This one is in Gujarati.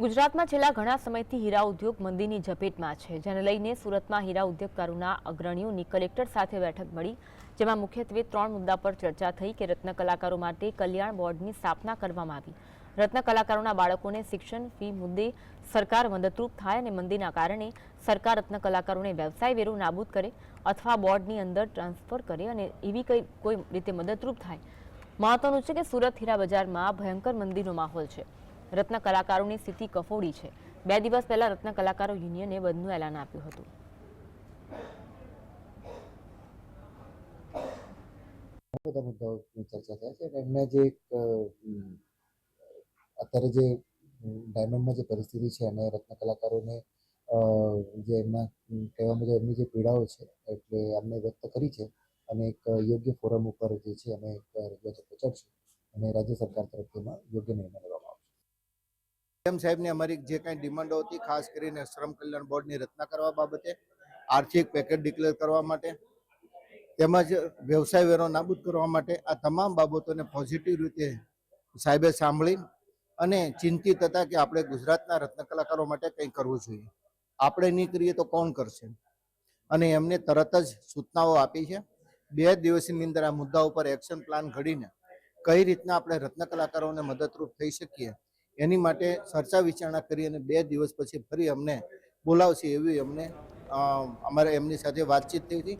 ગુજરાતમાં છેલ્લા ઘણા સમયથી હીરા ઉદ્યોગ મંદીની ઝપેટમાં છે, જેને લઈને સુરતમાં હીરા ઉદ્યોગકારોના અગ્રણીઓની કલેક્ટર સાથે બેઠક મળી, જેમાં મુખ્યત્વે ત્રણ મુદ્દા પર ચર્ચા થઈ કે રત્ન કલાકારો માટે કલ્યાણ બોર્ડની સ્થાપના કરવામાં આવી. રત્ન કલાકારોના બાળકોને શિક્ષણ ફી મુદ્દે સરકાર મદદરૂપ થાય અને મંદીના કારણે સરકાર રત્ન કલાકારોને વ્યવસાય વેરો નાબૂદ કરે અથવા બોર્ડની અંદર ટ્રાન્સફર કરે અને એવી કઈ કોઈ રીતે મદદરૂપ થાય. મહત્વનું છે કે સુરત હીરા બજારમાં ભયંકર મંદીનો માહોલ છે. રત્ન કલાકારોની સ્થિતિ કફોડી છે. બે દિવસ પહેલા રત્ન કલાકારો યુનિયને બંધનું એલાન આપ્યું હતું. બધા મુદ્દાઓની ચર્ચા થાય છે અને જે એક અત્યારે જે ડાયમંડમાં જે પરિસ્થિતિ છે અને રત્ન કલાકારોને જે એમના કહેવા મુજબ એમની જે પીડાઓ છે એટલે અમને વ્યક્ત કરી છે અને એક યોગ્ય ફોરમ ઉપર જે છે અમે એક રજૂઆત પહોંચાડશું અને રાજ્ય સરકાર તરફથી યોગ્ય નિર્ણય લેવામાં સીએમ સાહેબની અમારી જે કાંઈ ડિમાન્ડો હતી, ખાસ કરીને શ્રમ કલ્યાણ બોર્ડની રચના કરવા બાબતે, આર્થિક પેકેજ ડિક્લેર કરવા માટે, તેમજ વ્યવસાય વેરો નાબૂદ કરવા માટે, આ તમામ બાબતોને પોઝિટિવ રીતે સાહેબે સાંભળી અને ચિંતિત હતા કે આપણે ગુજરાતના રત્ન કલાકારો માટે કંઈ કરવું જોઈએ. આપણે નહીં કરીએ તો કોણ કરશે? અને એમને તરત જ સૂચનાઓ આપી છે. બે દિવસની અંદર આ મુદ્દા ઉપર એક્શન પ્લાન ઘડીને કઈ રીતના આપણે રત્ન કલાકારોને મદદરૂપ થઈ શકીએ? એની માટે ચર્ચા વિચારણા કરી અને બે દિવસ પછી ફરી અમને બોલાવશે એવી અમને અમારે એમની સાથે વાતચીત થઈ હતી.